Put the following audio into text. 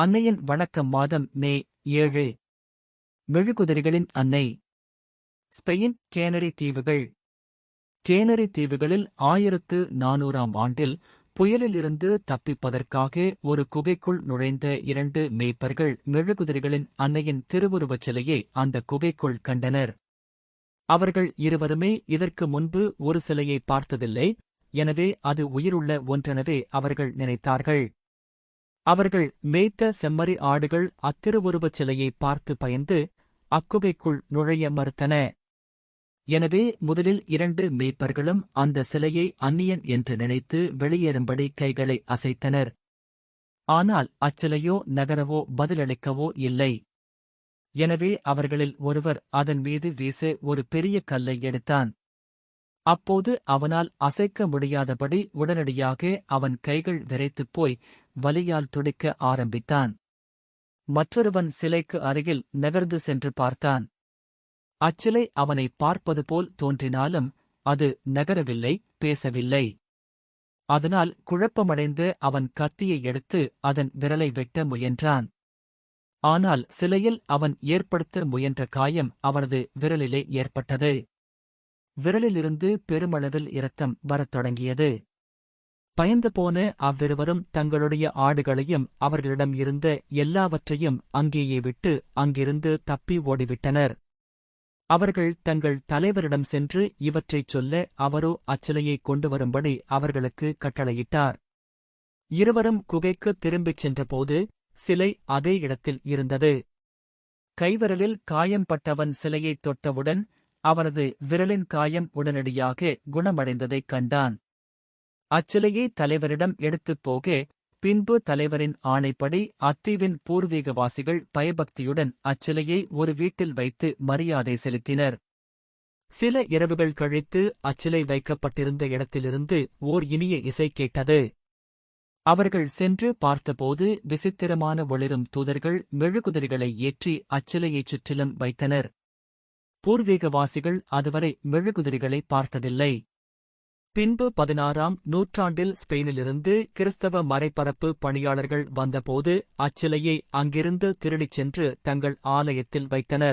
அன்னையின் வணக்கம் மாதம் மே ஏழு. மெழுகுதிரிகளின் அன்னை. ஸ்பெயின் கேனரி தீவுகள். கேனரி தீவுகளில் ஆயிரத்து நானூறாம் ஆண்டில் புயலிலிருந்து தப்பிப்பதற்காக ஒரு குகைக்குள் நுழைந்த இரண்டு மேய்ப்பர்கள் மெழுகுதிரிகளின் அன்னையின் திருவுருவச் சிலையை அந்த குகைக்குள் கண்டனர். அவர்கள் இருவருமே இதற்கு முன்பு ஒரு சிலையை பார்த்ததில்லை எனவே அது உயிருள்ள ஒன்றெனவே அவர்கள் நினைத்தார்கள். அவர்கள் மேய்த்த செம்மறி ஆடுகள் அத்திருவுருவச் சிலையை பார்த்து பயந்து அக்குகைக்குள் நுழைய மறுத்தன. எனவே முதலில் இரண்டு மேய்ப்பர்களும் அந்த சிலையை அந்நியன் என்று நினைத்து வெளியேறும்படி கைகளை அசைத்தனர். ஆனால் அச்சிலையோ நகரவோ பதிலளிக்கவோ இல்லை. எனவே அவர்களில் ஒருவர் அதன் மீது வீச ஒரு பெரிய கல்லை எடுத்தான். அப்போது அவனால் அசைக்க முடியாதபடி உடனடியாக அவன் கைகள் விரைத்துப் போய் வலியால் துடிக்க ஆரம்பித்தான். மற்றொருவன் சிலைக்கு அருகில் நகர்ந்து சென்று பார்த்தான். அச்சிலை அவனை பார்ப்பது போல் தோன்றினாலும் அது நகரவில்லை பேசவில்லை. அதனால் குழப்பமடைந்து அவன் கத்தியை எடுத்து அதன் விரலை வெட்ட முயன்றான். ஆனால் சிலையில் அவன் ஏற்படுத்த முயன்ற காயம் அவனது விரலிலே ஏற்பட்டது. விரலிலிருந்து பெருமளவில் இரத்தம் வரத் தொடங்கியது. பயந்து போன அவ்விருவரும் தங்களுடைய ஆடுகளையும் அவர்களிடம் இருந்த எல்லாவற்றையும் அங்கேயே விட்டு அங்கிருந்து தப்பி ஓடிவிட்டனர். அவர்கள் தங்கள் தலைவரிடம் சென்று இவற்றைச் சொல்ல அவரோ அச்சிலையை கொண்டு வரும்படி அவர்களுக்கு கட்டளையிட்டார். இருவரும் குகைக்கு திரும்பிச் சென்றபோது சிலை அதே இடத்தில் இருந்தது. கைவிரலில் காயம்பட்டவன் சிலையைத் தொட்டவுடன் அவனது விரலின் காயம் உடனடியாக குணமடைந்ததைக் கண்டான். அச்சிலையை தலைவரிடம் எடுத்துப் போக பின்பு தலைவரின் ஆணைப்படி அத்தீவின் பூர்வீகவாசிகள் பயபக்தியுடன் அச்சிலையை ஒரு வீட்டில் வைத்து மரியாதை செலுத்தினர். சில இரவுகள் கழித்து அச்சிலை வைக்கப்பட்டிருந்த இடத்திலிருந்து ஓர் இனிய இசை கேட்டது. அவர்கள் சென்று பார்த்தபோது விசித்திரமான ஒளிரும் தூதர்கள் மெழுகுதிரிகளை ஏற்றி அச்சிலையைச் சுற்றிலும் வைத்தனர். பூர்வீகவாசிகள் அதுவரை மெழுகுதிரிகளை பார்த்ததில்லை. பின்பு பதினாறாம் நூற்றாண்டில் ஸ்பெயினிலிருந்து கிறிஸ்தவ மறைபரப்பு பணியாளர்கள் வந்தபோது அச்சிலையை அங்கிருந்து திருடிச் சென்று தங்கள் ஆலயத்தில் வைத்தனர்.